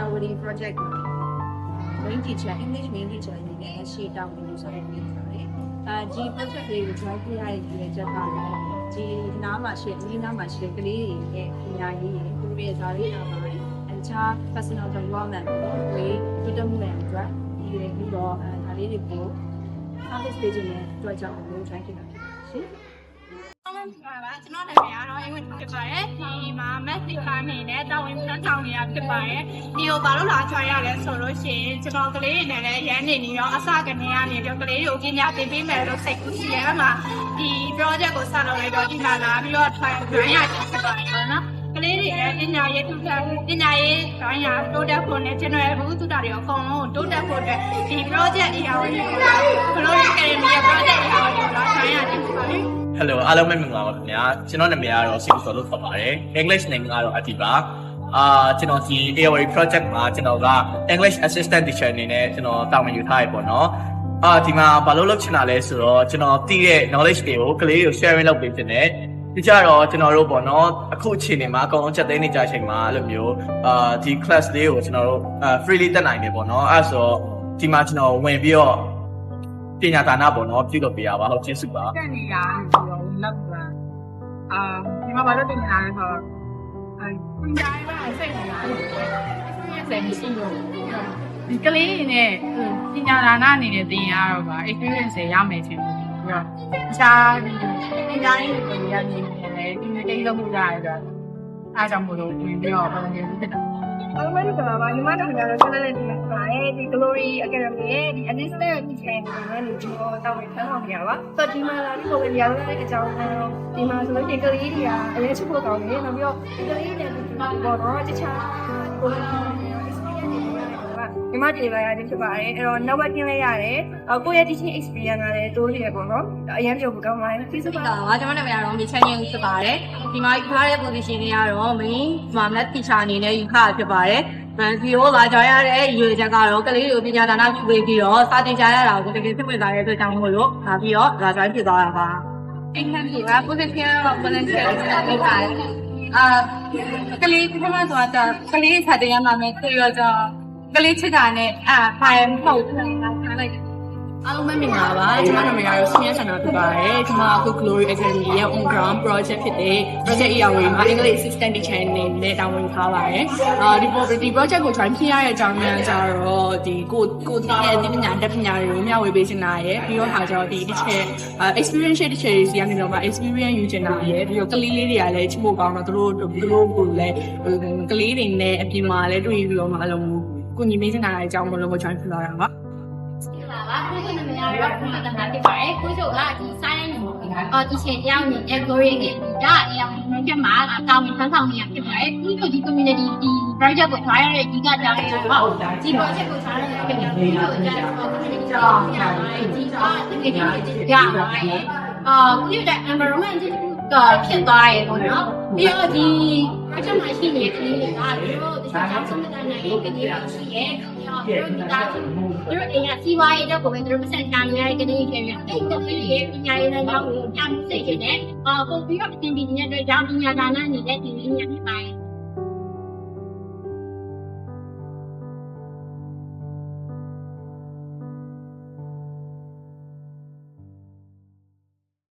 Yawari project မှာ main teacher English main teacher အနေနဲ့ရှေ့တောင်းပြီးဆောင်ရွက်နေပါတယ်။အဲဒီ project လေးကို join ပြရတဲ့ဒီချက်ကတော့ဒီနားမှာရှိဒီနားမှာရှိကလေးတွေရဲ့ပညာရေးတွေသူတို့ရဲ့ဇာတိနာမှာအခြား personal development ကိုဝေးဒီတမှုနဲ့အတွက်ဒီပြီးတော့အဲဒါလေးတွေကို service page နဲ့တွေ့ကြအောင်လို့ try ဖြစ်တာဖြစ်ပါတယ်ရှင်။ဟုတ်ပါပါ ကျွန်တော်နာမည်ကတော့အင်္ဂလိပ်ဖြစ်ပါတယ်ဒီမှာ math ဒီကားနေနဲ့တာဝန်ထမ်းဆောင်နေရဖြစ်ပါတယ်ဒီကိုဘာလို့လာချွာရလဲဆိုလို့ရှိရင်ကျွန်တော်ကလေးတွေနဲ့လည်းရန်နေနေရောအစကနေကနေတော့ကလေးတွေကိုပညာသင်ပေးမယ်လို့စိတ်ကူးရှိရဲမှာဒီ project ကိုဆက်လုပ်လိုက်တော့ဒီမှာလာပြီးတော့ try ရရဖြစ်ပါတယ်နော်ကလေးတွေရဲ့ပညာရေးထူးခြားပညာရေးဘာညာတိုးတက်ဖို့နဲ့ general ဘူးသူတာတွေအကုန်လုံးတိုးတက်ဖို့အတွက်ဒီ project အရာဝင်ကိုဘလို့ အားလုံးပဲမင်္ဂလာပါခင်ဗျာကျွန်တော်နာမည်ကတော့ Sibu ဆိုလို့ခေါ်ပါတယ် English name ကတော့ Atiba အာကျွန်တော်ဒီ AOA project မှာကျွန်တော်က English assistant teacher အနေနဲ့ကျွန်တော်တာဝန်ယူထားရပေါ့နော်အာဒီမှာဘာလို့လုပ်ချင်တာလဲဆိုတော့ကျွန်တော်သိတဲ့ knowledge တွေကိုကလေးတွေကို sharing လုပ်ပေးခြင်းနဲ့ဒီကြတော့ကျွန်တော်တို့ပေါ့နော်အခုအချိန်နေမှာအကုန်လုံးချက်သိမ်းနေကြချိန်မှာအဲ့လိုမျိုးအာဒီ class လေးကိုကျွန်တော်တို့အာ freely တက်နိုင်တယ်ပေါ့နော်အဲ့ဆိုတော့ဒီမှာကျွန်တော်ဝင်ပြီးတော့ပညာဒါနပေါ့နော်ပြုလုပ်ပေးရပါဟုတ်ကျေးဇူးပါတက်နေတာပြီးတော့လောက်ပါ အာဒီမှာဘာလို့တင်နေတာလဲဆိုတော့အဲပညာရေးကစိတ်နေတာအဲ့ဒီစိတ်မရှိလို့ဒီကလေးတွေနဲ့ပညာဒါနအနေနဲ့သင်ရတော့ပါ experience ရမယ်ချင်းပြီးတော့တခြားဒီပညာရေးတွေကိုရနေတယ်လေဒီနေ့တိတ်လို့မှုရတယ်ဆိုတော့ အားကြောင့်မို့လို့ဝင်ပြီးတော့ဘယ်လိုမျိုးဖြစ်တာအားလုံးပဲဒီမှာပါညီမတို့ကတော့ဆက်လက်နေမှာပါရဲ့ဒီ Glory Academy ရဲ့ဒီ assistant teacher အနေနဲ့ဒီတော့တောင်းဝင်ဆန်းဆောင်နေရပါဆိုတော့ဒီမှာလာပြီးကိုယ်ရရတဲ့အကြောင်းကတော့ဒီမှာဆိုလို့ရှိရင်ကလေးတွေကအရေးချဖို့ကောင်းတယ်နောက်ပြီးတော့ဒီကလေးတွေနဲ့ဒီပေါ်တော့တခြားကိုယ် ညီမဒီပါရတယ်ဖြစ်ပါတယ်အဲ့တော့နောက်ဘက်ပြင်လိုက်ရတယ်ကိုယ့်ရဲ့ teaching experience ကလည်းတိုးနေရပေါ့နော်အရင်ပြောဖို့ကောင်းပါတယ်ကျေးဇူးပါဒါပါကျွန်မနာမည်ကတော့မြေချမ်းရင်ဖြစ်ပါတယ်ဒီမှာယူထားတဲ့ position တွေကတော့ main မှာ math teacher အနေနဲ့ယူထားဖြစ်ပါတယ်မန်စီကိုလာကြရတဲ့ရွေချက်ကတော့ကလေးတွေကိုပညာဒါနပြုပေးပြီးတော့စာတင်ကြရတာကိုတကယ်ဖြစ်ဝင်လာတဲ့အတွက်ကြောင့်မို့လို့ဒါပြီးတော့ဒါ join ဖြစ်သွားတာပါအိမ်ခံက position of volunteer လုပ်ပါတယ်အာကလေးပထမဆုံးကကလေးစာတင်ရမှာမယ်သူရောကြ ကလေးချစ်တာနဲ့အာဖိုင်ပုတ်ထားလိုက်အားလုံးပဲမင်္ဂလာပါကျွန်မနာမည်ကတော့ဆင်းရဲဆန္ဒဖြစ်ပါတယ်ကျွန်မအခု Glory Academy ရဲ့ on ground project ဖြစ်တဲ့ project ERW မှာ English assistant teacher အနေနဲ့တာဝန်ထားပါတယ်အာဒီ pro- ဒီ project ကို join ဖြစ်ရတဲ့အကြောင်းများကြတော့ဒီကိုကိုတည်ရဲ့ဒီပညာတက်ပညာတွေကိုမျှဝေပေးချင်တာရယ်ပြီးတော့ဟာကျတော့ဒီ teacher အာ experience teacher တွေစီကနေတော့မှ experience ယူချင်တာရယ်ပြီးတော့ကလေးလေးတွေကလည်းချစ်ဖို့ကောင်းတော့သူတို့သူတို့ကိုလည်းကလေးတွေနဲ့အပြင်မှာလည်းတွေ့ပြီးတော့မှအလုံး ကိုညီမင်းချင်တာအကြောင်းမလို့ join ဖြစ်လာတာပါပါပါကိုချုပ်နာမည်ကတော့ဘုရားတနာဖြစ်ပါတယ်ကိုချုပ်ကဒီ science အော်ဒီရှင်တရားဝင်တဲ့ glory ကဒါအရာဝင်ပြမှာတာဝန်ထမ်းဆောင်နေရဖြစ်ပါတယ်ကိုချုပ်ဒီ community ဒီ project ကိုထားရတဲ့အဓိကကြောင့်ရတော့ဒီ project ကိုထားရတဲ့ဖြစ်တယ်ကိုချုပ်အကြမ်း community ကြောင့်ရပါတယ်ဒီကတကယ်ကြီးရပါတယ်အာကိုချုပ်တဲ့ environment ကဖြစ်သွားရပေါ့နော်ပြီးတော့ဒီ အချက်မှရှိနေတဲ့ကလေးတွေကတို့တခြားကျောင်းစမတန်နိုင်တဲ့ကလေးတွေရှိရဲ့တို့ဒီသားသူတို့အိမ်ကစီးပွားရေးတော့ကိုပဲတို့မဆက်ချင်ရတဲ့ကလေးတွေပြအဲ့ကလေးတွေပညာရေးနဲ့ကြောင်းကိုကြားသိနေတယ်အာပုံပြီးတော့အသင်ပြီးနေတဲ့အတွက်ကြောင့်ပညာဒါနနေတဲ့ဒီနည်းညာဖြစ်ပါတယ်